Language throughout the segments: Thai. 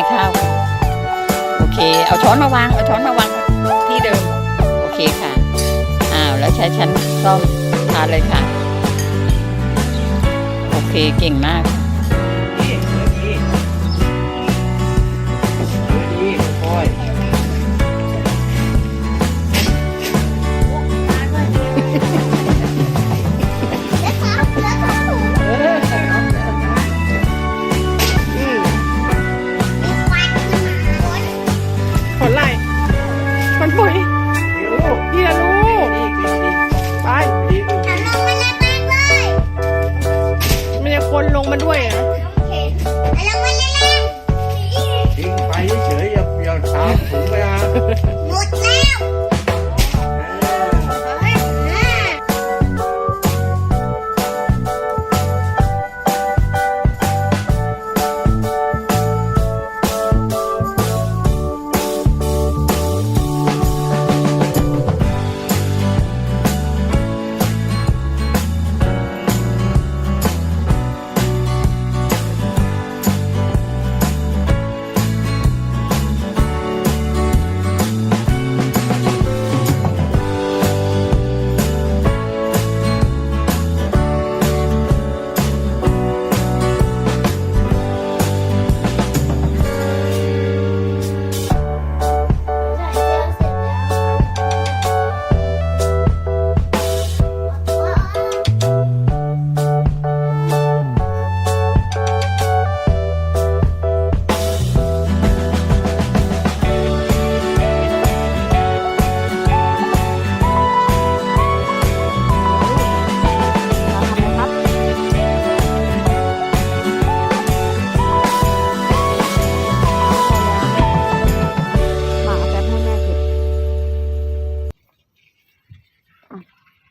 ในข้าวค่ะโอเค เอาช้อนมาวาง เอาช้อนมาวางที่เดิม โอเคค่ะ อ้าว แล้วใช้ชั้นซ่อมทานเลยค่ะ โอเค เก่งมาก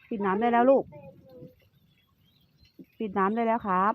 ปิดน้ำได้แล้วลูก ปิดน้ำได้แล้วครับ